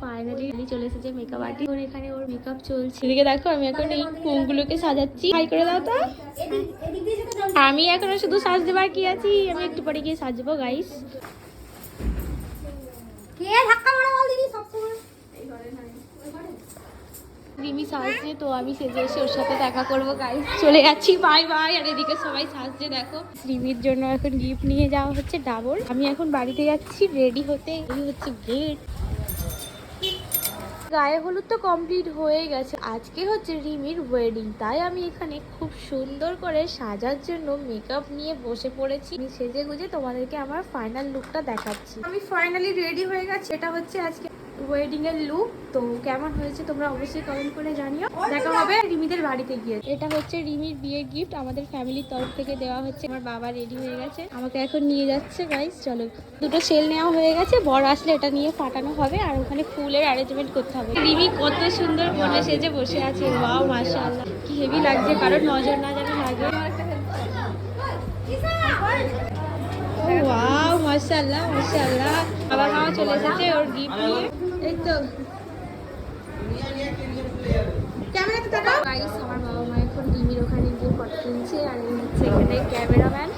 Finally চলে এসেছে makeup RT ওর এখানে ওর মেকআপ চলছে। এদিকে দেখো আমি এখন এই কোমগুলোকে সাজাচ্ছি। হাই করে দাও তো। আমি এখনও শুধু সাজতে বাকি আছি? আমি একটু পরে গিয়ে সাজবো গাইস রিমি সাজছে তো আমি সেজে এসে ওর সাথে দেখা করব গাইস চলে যাচ্ছি বাই বাই আর এদিকে সবাই সাজছে দেখো। রিমির জন্য এখন গিফট নিয়ে যাওয়া হচ্ছে ডাবল আমি এখন বাড়িতে যাচ্ছি রেডি হতে। এই হচ্ছে গেট গায়ে হলুদ তো কমপ্লিট হয়ে গেছে। আজকে হচ্ছে রিমির ওয়েডিং তাই আমি এখানে খুব সুন্দর করে সাজার জন্য মেকআপ নিয়ে বসে পড়েছি। আমি সেজে গুজে তোমাদেরকে আমার ফাইনাল লুকটা দেখাচ্ছি। আমি ফাইনালি রেডি হয়ে গেছি। এটা হচ্ছে আজকে ওয়েডিং এর লুক তো কেমন হয়েছে তোমরা অবশ্যই কমেন্ট করে জানিও। দেখা হবে রিমিদের বাড়িতে গিয়ে। এটা হচ্ছে রিমির বিয়ের গিফট আমাদের ফ্যামিলির তরফ থেকে দেওয়া হচ্ছে। আমার বাবা রেডি হয়ে গেছে। আমাকে এখন নিয়ে যাচ্ছে গাইস চলো। দুটো সেল নেওয়া হয়ে গেছে বড় আসলে এটা নিয়ে ফাটানো হবে, আর ওখানে ফুলের অ্যারেঞ্জমেন্ট করতে হবে। রিমি কত সুন্দর বনে সেজে বসে আছে, ওয়াও, মাশাআল্লাহ। কি হেভি লাগছে, কারোর নজর না যেন লাগে। ওয়াও, মাশাআল্লাহ মাশাআল্লাহ। বাবা মাও চলে এসেছে ওর গিফট নিয়ে। এই আমার বাবা মা এখন ওখানে গিয়ে ফটো আর এখানে ক্যামেরাম্যান।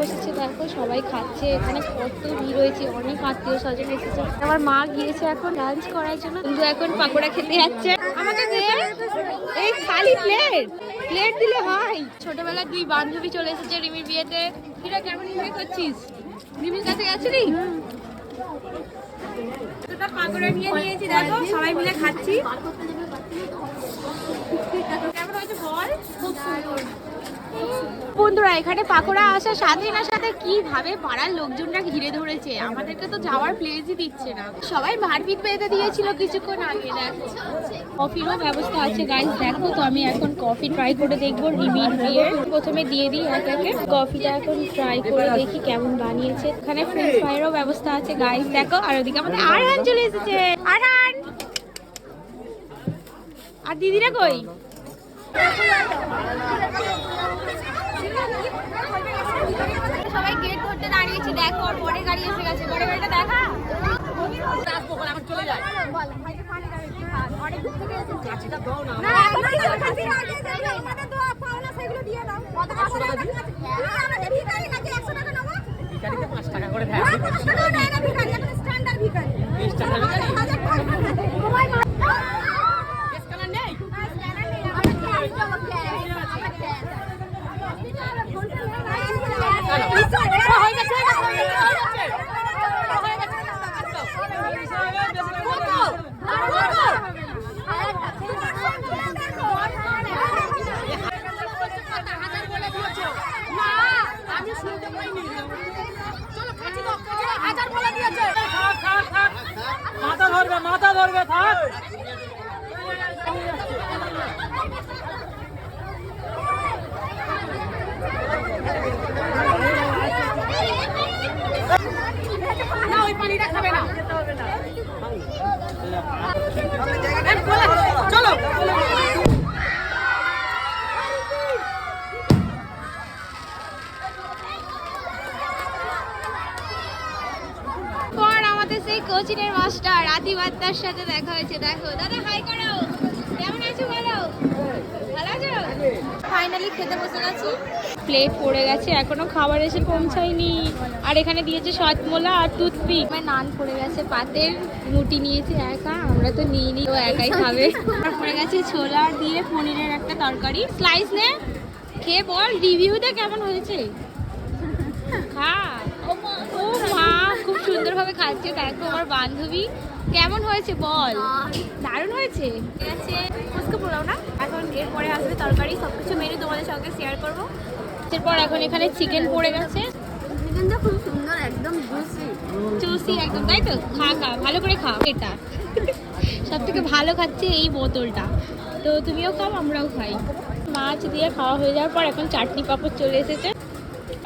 বসেছে সবাই খাচ্ছে। এখানে কত ভিড় হয়েছে, অনেক এসেছে। আমার মা গিয়েছে এখন করার জন্য। এখন পাকোড়া খেতে যাচ্ছে। এই খালি প্লেট প্লেট দিলে হয়। ছোটবেলার দুই বান্ধবী চলে এসেছে রিমির বিয়েতে। কেমন করছিস? রিমির কাছে গেছিলি? দুটো পাকোড়া নিয়ে নিয়েছি দেখো সবাই মিলে খাচ্ছি। কেমন হয়েছে বল? খুব সুন্দর। বন্ধুরা, এখানে পাকোড়া আসার সাথে না সাথে কীভাবে পাড়ার লোকজনরা ঘিরে ধরেছে? আমাদেরকে তো যাওয়ার প্লেসই দিচ্ছে না। সবাই মারপিট পেতে দিয়েছিল কিছুক্ষণ আগে কফিরও ব্যবস্থা আছে গাইস দেখো তো, আমি এখন কফি ট্রাই করে দেখব রিমির দিয়ে। প্রথমে দিয়ে দিই এক একে কফিটা এখন ট্রাই করে দেখি কেমন বানিয়েছে। এখানে ফ্রেঞ্চ ফ্রাইয়েরও ব্যবস্থা আছে গাইস দেখো। আর ওদিকে আমাদের আরহান চলে এসেছে। আরহান! আর দিদিরা কই? সবাই গেট ধরতে দাঁড়িয়েছি দেখো ওর পরের গাড়ি এসে গেছে। পরের গাড়িটা দেখা? না এখন কি করছিস আগে যাবে আমাদের তো পাওনা সেগুলো দিয়ে দাও কত টাকা করে আমাদের ভিখারি নাকি 100 টাকা নেব ভিখারিতে পাঁচ টাকা করে না দেয় 5 টাকা দেয় না ভিখারি এখন স্ট্যান্ডার্ড ভিখারি স্ট্যান্ডার্ড ভিখারি? হাজার টাকা সবাই মা স্ক্যানার নেই আমরা ক্যাশ দেবো ক্যাশ আমরা ক্যাশ হয়ে গেছে আমি শুনতে পাইনি চলো কাছে দাও হাজার বলে দিয়েছে মাথা ধরবে মাথা ধরবে থাক। না ওই পানিটা না। আমাদের সেই কোচিনের মাস্টার আদিবাত্তার সাথে দেখা হয়েছে, দেখো। দাদা হাই করো। কেমন আছো বলো? ভালো আছো? ফাইনালি খেতে বসে গেছি। প্লেট পড়ে গেছে, এখনও খাবার এসে পৌঁছায়নি। আর এখানে দিয়েছে সতমোলা আর টুথপিক। আমার নান পড়ে গেছে, পাতের রুটি নিয়েছে একা, আমরা তো নিই নি ও একাই খাবে। আর পড়ে গেছে ছোলা দিয়ে পনিরের একটা তরকারি। স্লাইস নে, খেয়ে বল রিভিউতে কেমন হয়েছে। খা। ও মা। সুন্দরভাবে খাচ্ছে দেখো আমার বান্ধবী। কেমন হয়েছে বল? দারুণ হয়েছে। ঠিক আছে ফুচকা পোলাও না? এখন এরপরে আসবে তরকারি সব কিছু মেনু তোমাদের সঙ্গে শেয়ার করব। এরপর এখন এখানে চিকেন পড়ে গেছে। চিকেনটা খুব সুন্দর একদম জুসি একদম তাই তো? খা খা ভালো করে খাও এটা। সব থেকে ভালো খাচ্ছে এই বোতলটা। তো তুমিও খাও আমরাও খাই। মাছ দিয়ে খাওয়া হয়ে যাওয়ার পর এখন চাটনি পাপড় চলে এসেছে।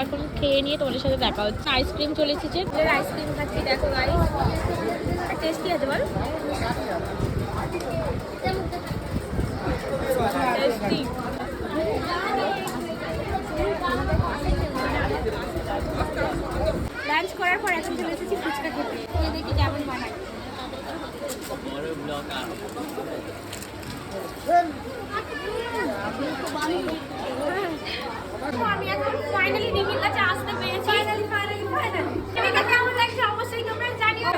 এখন খেয়ে নিয়ে তোমাদের সাথে দেখা হচ্ছে। আইসক্রিম চলে এসেছে। আইসক্রিম খাচ্ছি দেখো টেস্টি আছে বল। টেস্টি লাঞ্চ করার পর এখন চলে এসেছি ফুচকা খেতে। দেখি কেমন বানায়। আমি এখন ফাইনালি কাছে আসতে পেরেছি ফাইনালি ফাইনালি ফাইনালি রিমিকে কেমন লাগছে অবশ্যই তোমরা জানিও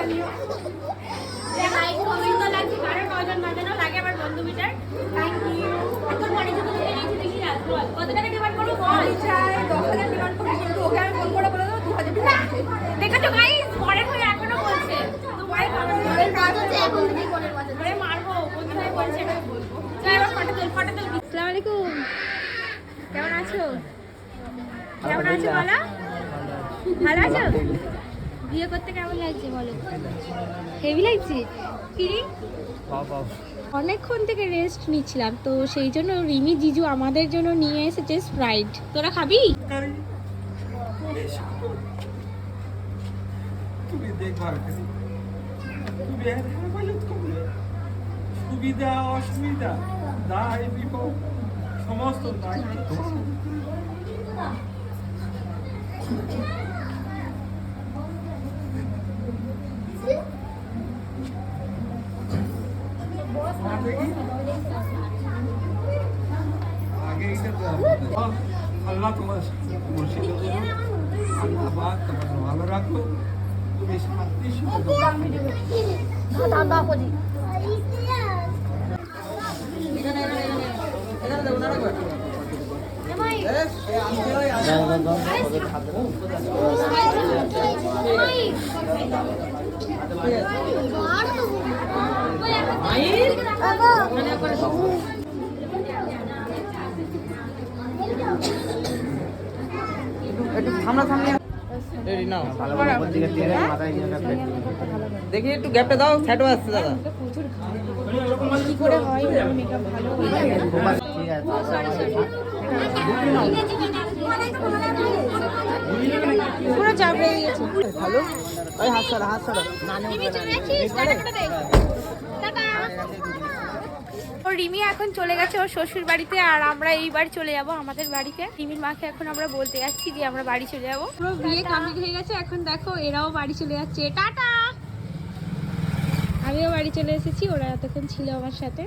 যে হাইট কমেন্ট তো লাগছে কারও কজন বাজানো লাগে আমার বন্ধু মিটার থ্যাংক ইউ এখন মনে যত তুমি নিয়েছি দেখি রাত বল কত টাকা ডিমান্ড করব বল চাই দশ হাজার ডিমান্ড করি কিন্তু ওকে আমি ফোন করে বলে দেবো দু হাজার টাকা দিতে। দেখেছ গাইস পরের হয়ে এখনও বলছে দুবারে খাবার ওদের কাজ হচ্ছে এখন থেকেই ফোনের কথা ধরে মারবো বন্ধু ভাই বলছে আমি বলব চল এবার ফটো তুল ফটো তুল আসসালামু আলাইকুম কেমন আছো কেমন আছো বলো? ভালো আছো? বিয়ে করতে কেমন লাগছে বলো? হেভি লাগছে? কিরি? অনেকক্ষণ থেকে রেস্ট নিচ্ছিলাম তো সেই জন্য রিমি জিজু আমাদের জন্য নিয়ে এসেছে স্প্রাইট তোরা খাবি? সুবিধা অসুবিধা দায় বিপদ সমস্ত তোমার। আগে কি? আগে এটা দাও। আল্লাহ তোমার মুর্শিদ আল্লাহ পাক তোমাকে ভালো রাখো তুমি শান্তি সুখে দাদা করি দেখি একটু গ্যাপটা দাও ফ্যাটও আসছে দাদা। কি করে হয়? মেকআপ ভালো ঠিক আছে পুরো চাপড়ে গিয়েছে ভালো? ওই হাত ছাড়া হাত ছাড়া ও রিমি এখন চলে গেছে ওর শ্বশুর বাড়িতে আর আমরা এইবার চলে যাব আমাদের বাড়িতে। রিমির মাকে এখন আমরা বলতে যাচ্ছি যে আমরা বাড়ি চলে যাব। বিয়ে কমপ্লিট হয়ে গেছে এখন দেখো এরাও বাড়ি চলে যাচ্ছে। টাটা! আমিও বাড়ি চলে এসেছি ওরা এতক্ষণ ছিল আমার সাথে।